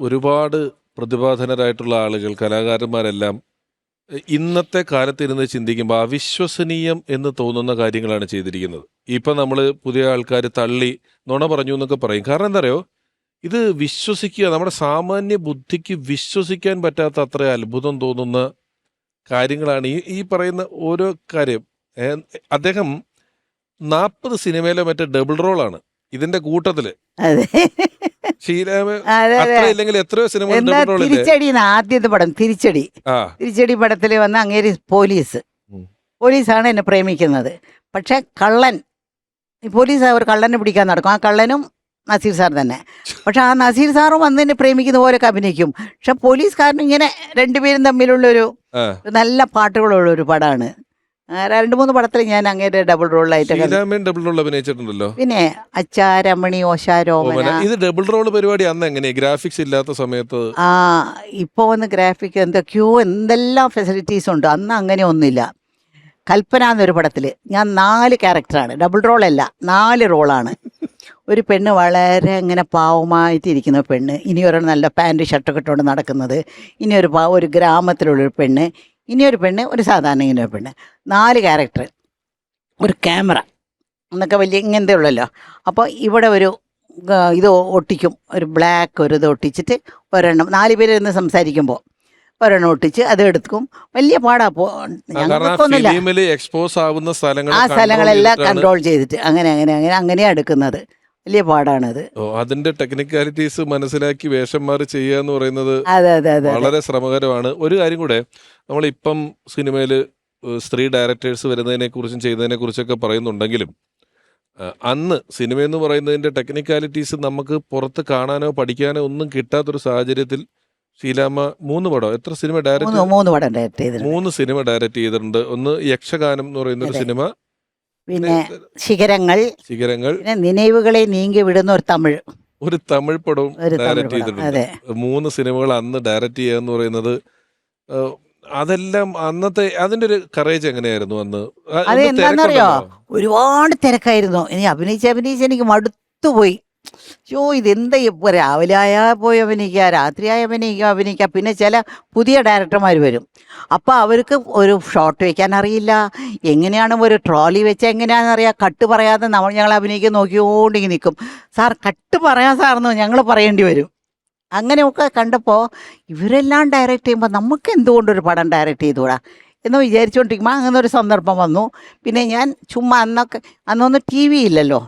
ഒരുപാട് പ്രതിഭാധനരായിട്ടുള്ള ആളുകൾ കലാകാരന്മാരെല്ലാം ഇന്നത്തെ കാലത്ത് ഇരുന്ന് ചിന്തിക്കുമ്പോൾ അവിശ്വസനീയം എന്ന് തോന്നുന്ന കാര്യങ്ങളാണ് ചെയ്തിരിക്കുന്നത്. ഇപ്പം നമ്മൾ പുതിയ ആൾക്കാർ തള്ളി നുണ പറഞ്ഞു എന്നൊക്കെ പറയും. കാരണം എന്താ അറിയോ? ഇത് വിശ്വസിക്കുക നമ്മുടെ സാമാന്യ ബുദ്ധിക്ക് വിശ്വസിക്കാൻ പറ്റാത്ത അത്ര അത്ഭുതം തോന്നുന്ന കാര്യങ്ങളാണ് ഈ ഈ പറയുന്ന ഓരോ കാര്യം. അദ്ദേഹം നാൽപ്പത് സിനിമയിലെ മറ്റേ ഡബിൾ റോളാണ്. ഇതിന്റെ കൂട്ടത്തിൽ. എത്രയോ സിനിമ തിരിച്ചടി ആദ്യത്തെ പടം തിരിച്ചടി. തിരിച്ചടി പടത്തിൽ വന്ന അങ്ങേര് പോലീസ്. പോലീസാണ് എന്നെ പ്രേമിക്കുന്നത്. പക്ഷെ കള്ളൻ പോലീസ് അവർ കള്ളനെ പിടിക്കാൻ നടക്കും. ആ കള്ളനും നസീർ സാർ തന്നെ. പക്ഷെ ആ നസീർ സാറും വന്ന് എന്നെ പ്രേമിക്കുന്ന പോലെ അഭിനയിക്കും. പക്ഷെ പോലീസുകാരനും ഇങ്ങനെ രണ്ടുപേരും തമ്മിലുള്ളൊരു ഒരു നല്ല പാട്ടുകളുള്ള ഒരു പടമാണ് രണ്ട് മൂന്ന് പടത്തിൽ ഞാൻ അങ്ങേരെ ഡബിൾ റോളായിട്ട് ഡബിൾ റോൾ അഭിനയിച്ചിട്ടുണ്ടല്ലോ. പിന്നെ അച്ചാരമണി ഓശാരോമന. ഇത് ഡബിൾ റോൾ പരിപാടി അന്ന് എങ്ങനെ ഗ്രാഫിക്സ് ഇല്ലാത്ത സമയത്ത്. ആ ഇപ്പൊ വന്ന് ഗ്രാഫിക് എന്തൊക്കെയോ എന്തെല്ലാം ഫെസിലിറ്റീസ് ഉണ്ട്. അന്ന് അങ്ങനെ ഒന്നുമില്ല. കൽപ്പന എന്നൊരു പടത്തിൽ ഞാൻ നാല് ക്യാരക്ടറാണ് ഡബിൾ റോളല്ല നാല് റോളാണ് ഒരു പെണ്ണ് വളരെ ഇങ്ങനെ പാവമായിട്ടിരിക്കുന്ന പെണ്ണ്. ഇനി ഒരു നല്ല പാന്റ് ഷർട്ടൊക്കെ ഇട്ടുകൊണ്ട് നടക്കുന്നത്. ഇനി ഒരു പാവ ഒരു ഗ്രാമത്തിലുള്ളൊരു പെണ്ണ്. ഇനി ഒരു പെണ്ണ് ഒരു സാധാരണ ഇങ്ങനെ ഒരു പെണ്ണ്. നാല് ക്യാരക്ടർ ഒരു ക്യാമറ എന്നൊക്കെ വലിയ ഇങ്ങനത്തെ ഉള്ളല്ലോ. അപ്പോൾ ഇവിടെ ഒരു ഇത് ഒട്ടിക്കും. ഒരു ബ്ലാക്ക് ഒരു ഇത് ഒട്ടിച്ചിട്ട് ഒരെണ്ണം. നാല് പേര് ഇരുന്ന് സംസാരിക്കുമ്പോൾ ഒരെണ്ണം ഒട്ടിച്ച് അത് എടുക്കും. വലിയ പാടാ പോ ഞങ്ങൾക്കൊന്നുമില്ല ആ സ്ഥലങ്ങളെല്ലാം കൺട്രോൾ ചെയ്തിട്ട്. അങ്ങനെ അങ്ങനെ അങ്ങനെ അങ്ങനെയാണ് എടുക്കുന്നത്. വലിയ പാടാണത്. ഓ, അതിന്റെ ടെക്നിക്കാലിറ്റീസ് മനസ്സിലാക്കി വേഷം മാറി ചെയ്യുക എന്ന് പറയുന്നത് അതെ അതെ അതെ. വളരെ ശ്രമകരമാണ്. ഒരു കാര്യം കൂടെ നമ്മളിപ്പം സിനിമയിൽ സ്ത്രീ ഡയറക്ടേഴ്സ് വരുന്നതിനെ കുറിച്ചും ചെയ്യുന്നതിനെ കുറിച്ചൊക്കെ പറയുന്നുണ്ടെങ്കിലും അന്ന് സിനിമ എന്ന് പറയുന്നതിന്റെ ടെക്നിക്കാലിറ്റീസ് നമുക്ക് പുറത്ത് കാണാനോ പഠിക്കാനോ ഒന്നും കിട്ടാത്തൊരു സാഹചര്യത്തിൽ ശീലാമ്മ മൂന്ന് പടം എത്ര സിനിമ ഡയറക്ട് മൂന്ന് പടം ഡയറക്ട് ചെയ്തിട്ടുണ്ട്. മൂന്ന് സിനിമ ഡയറക്റ്റ് ചെയ്തിട്ടുണ്ട്. ഒന്ന് യക്ഷഗാനം എന്ന് പറയുന്ന ഒരു സിനിമ പിന്നെ ശിഖരങ്ങൾ ശിഖരങ്ങൾ പിന്നെ നിனைവുകളെ നീങ്ങി വിടുന്ന ഒരു തമിഴ്. ഒരു തമിഴ് പടവും ഒരു തമിഴ് ഡയറക്റ്റ് പടം ചെയ്തിട്ടുണ്ട്. അതെ. മൂന്ന് സിനിമകൾ അന്ന് ഡയറക്റ്റ് ചെയ്യുക എന്ന് പറയുന്നത് ഏഹ്, അതെല്ലാം അന്നത്തെ അതിന്റെ ഒരു കറേജ് എങ്ങനെയായിരുന്നു അന്ന്? അതെന്താണെന്നറിയോ അത്? തിരക്കുണ്ടല്ലോ. ഒരുപാട് തിരക്കായിരുന്നു. ഇനി അഭിനയിച്ച് അഭിനയിച്ച് എനിക്ക് മടുത്തുപോയി. യോ ഇതെന്താ ഇപ്പോൾ രാവിലെ ആയാൽ പോയി അഭിനയിക്കുക രാത്രിയായി അഭിനയിക്കുക അഭിനയിക്കുക പിന്നെ ചില പുതിയ ഡയറക്ടർമാർ വരും. അപ്പോൾ അവർക്ക് ഒരു ഷോട്ട് വെക്കാൻ അറിയില്ല. എങ്ങനെയാണ് ഒരു ട്രോളി വെച്ചാൽ എങ്ങനെയാണെന്ന് അറിയാം? കട്ട് പറയാതെ നമ്മൾ ഞങ്ങൾ അഭിനയിക്കാൻ നോക്കിക്കൊണ്ടിങ്ങനെ നിൽക്കും സാർ കട്ട് പറയാൻ സാറെന്ന് ഞങ്ങൾ പറയേണ്ടി വരും. അങ്ങനെയൊക്കെ കണ്ടപ്പോൾ ഇവരെല്ലാം ഡയറക്റ്റ് ചെയ്യുമ്പോൾ നമുക്ക് എന്തുകൊണ്ടൊരു പടം ഡയറക്റ്റ് ചെയ്തുകൂടാ? എന്ന് വിചാരിച്ചുകൊണ്ടിരിക്കുമ്പോൾ അങ്ങനെ ഒരു സന്ദർഭം വന്നു. പിന്നെ ഞാൻ ചുമ്മാ അന്നൊക്കെ അന്നൊന്നും ടി വി ഇല്ലല്ലോ.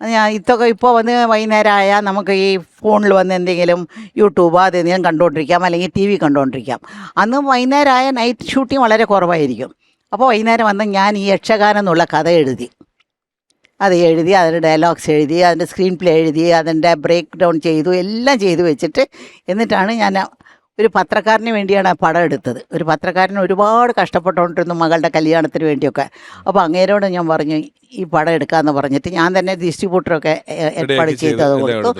ഞാൻ ഇത്തൊക്കെ ഇപ്പോൾ വന്ന് വൈകുന്നേരം ആയാൽ നമുക്ക് ഈ ഫോണിൽ വന്ന് എന്തെങ്കിലും യൂട്യൂബ് അതെന്തെങ്കിലും കണ്ടുകൊണ്ടിരിക്കാം അല്ലെങ്കിൽ ടി വി കണ്ടുകൊണ്ടിരിക്കാം അന്ന് വൈകുന്നേരം ആയ നൈറ്റ് ഷൂട്ടിങ് വളരെ കുറവായിരിക്കും. അപ്പോൾ വൈകുന്നേരം വന്ന് ഞാൻ ഈ യക്ഷഗാനം എന്നുള്ള കഥ എഴുതി. അത് എഴുതി അതിന്റെ ഡയലോഗ്സ് എഴുതി അതിന്റെ സ്ക്രീൻ പ്ലേ എഴുതി അതിന്റെ ബ്രേക്ക് ഡൗൺ ചെയ്തു എല്ലാം ചെയ്തു വെച്ചിട്ട് എന്നിട്ടാണ് ഞാൻ ഒരു പത്രക്കാരന് വേണ്ടിയാണ് ആ പടം എടുത്തത്. ഒരു പത്രക്കാരൻ ഒരുപാട് കഷ്ടപ്പെട്ടുകൊണ്ടിരുന്നു മകളുടെ കല്യാണത്തിന് വേണ്ടിയൊക്കെ. അപ്പോൾ അങ്ങേരോട് ഞാൻ പറഞ്ഞു ഈ പടം എടുക്കാമെന്ന് പറഞ്ഞിട്ട് ഞാൻ തന്നെ ഡിസ്ട്രിബ്യൂട്ടറൊക്കെ ഏർപ്പാട് ചെയ്തത് കൊടുത്തു.